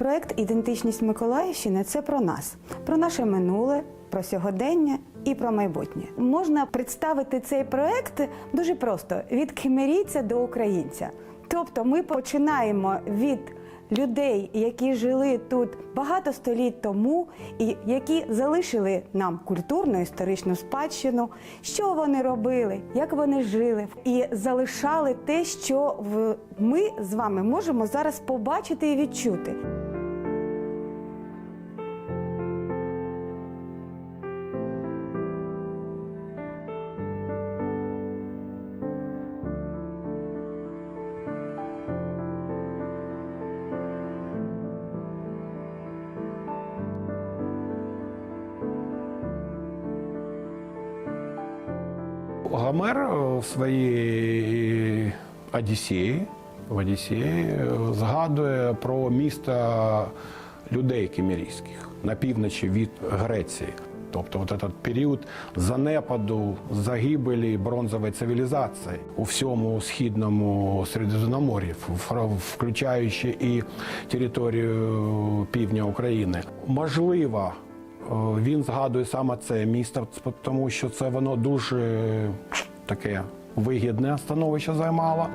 Проект Ідентичність Миколаївщини це про нас, про наше минуле, про сьогодення і про майбутнє. Можна представити цей проект дуже просто: від кемерійця до українця. Тобто, ми починаємо від людей, які жили тут багато століть тому, і які залишили нам культурну історичну спадщину, що вони робили, як вони жили, і залишали те, що в- ми з вами можемо зараз побачити і відчути. Гомер е, в своїй Одіссеї, в Одіссеї е, згадує про місто людей кімерійських на півночі від Греції. Тобто от этот період занепаду, загибелі бронзової цивілізації у всьому східному Середземномор'ї, включаючи і територію півдня України. Можливо, Е, Він згадує саме це місто, тому що це воно дуже таке вигідне становище займало.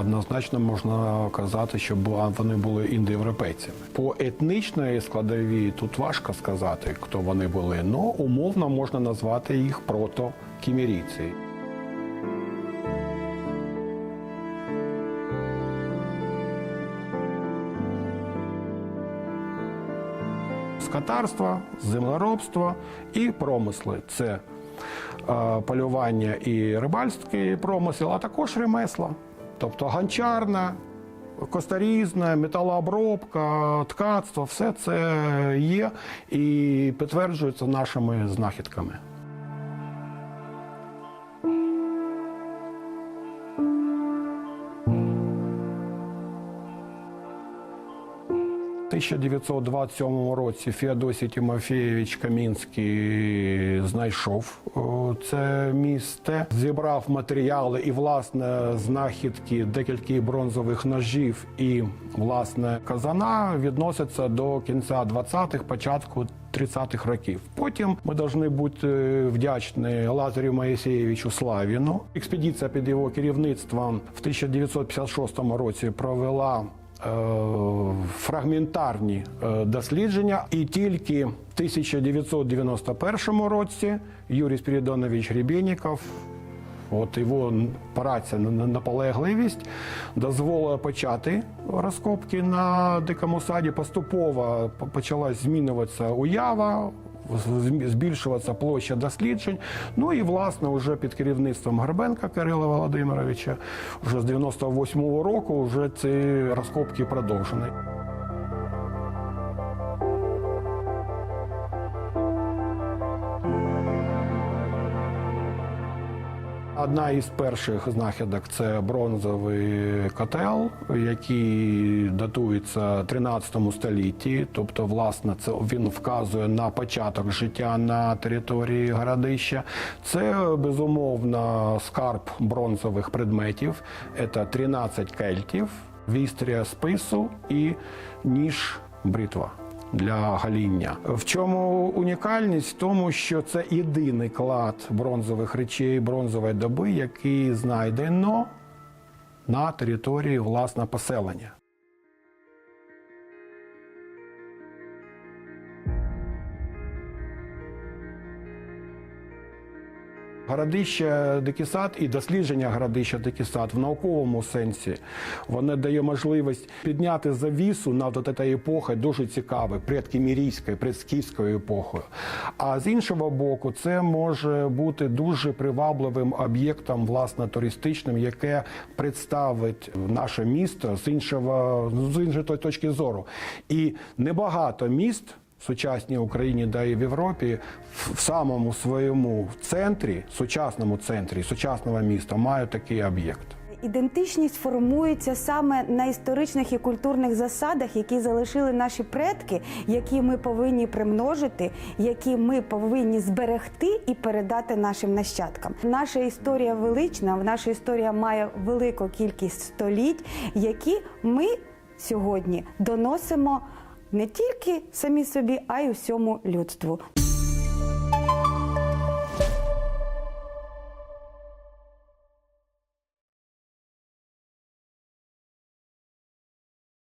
Однозначно можна казати, що вони були індоєвропейцями. По етнічної складовій тут важко сказати, хто вони були, але умовно можна назвати їх протокімерійці. Скотарство, землеробство і промисли. Це е, полювання і рибальський промисел, а також ремесла. Тобто гончарна, костарізна, металообробка, ткацтво все це є і підтверджується нашими знахідками. 1927 році Феодосій Тимофійович Камінський знайшов це місце, зібрав матеріали і власне знахідки декілька бронзових ножів і власне казана відносяться до кінця 20-х, початку 30-х років. Потім ми повинні бути вдячні Лазарю Моїсеєвичу Славіну. Експедиція під його керівництвом в 1956 році провела е, фрагментарні е, дослідження, і тільки в 1991 році Юрій Спірідонович Гребенников От його праця на на наполегливість дозволила почати розкопки на дикому саді. Поступово по- почала змінюватися уява, збільшуватися площа досліджень. Ну і власне вже під керівництвом Горбенка Кирила Володимировича, вже з 98-го року вже ці розкопки продовжені. Одна із перших знахідок це бронзовий котел, який датується 13 столітті. Тобто, власне, це він вказує на початок життя на території городища. Це безумовно скарб бронзових предметів. Це 13 кельтів, вістря спису і ніж бритва для гаління. В чому унікальність? В тому, що це єдиний клад бронзових речей бронзової доби, який знайдено на території власне поселення. Городище Дикий і дослідження городища Дикий в науковому сенсі воно дає можливість підняти завісу над от цією епохою дуже цікавою, предкімірійською, предскіфською епохою. А з іншого боку, це може бути дуже привабливим об'єктом, власне, туристичним, яке представить наше місто з іншого з іншої точки зору. І небагато міст сучасній Україні да і в Європі в самому своєму центрі, сучасному центрі, сучасного міста мають такий об'єкт. Ідентичність формується саме на історичних і культурних засадах, які залишили наші предки, які ми повинні примножити, які ми повинні зберегти і передати нашим нащадкам. Наша історія велична, наша історія має велику кількість століть, які ми сьогодні доносимо не тільки самі собі, а й усьому людству.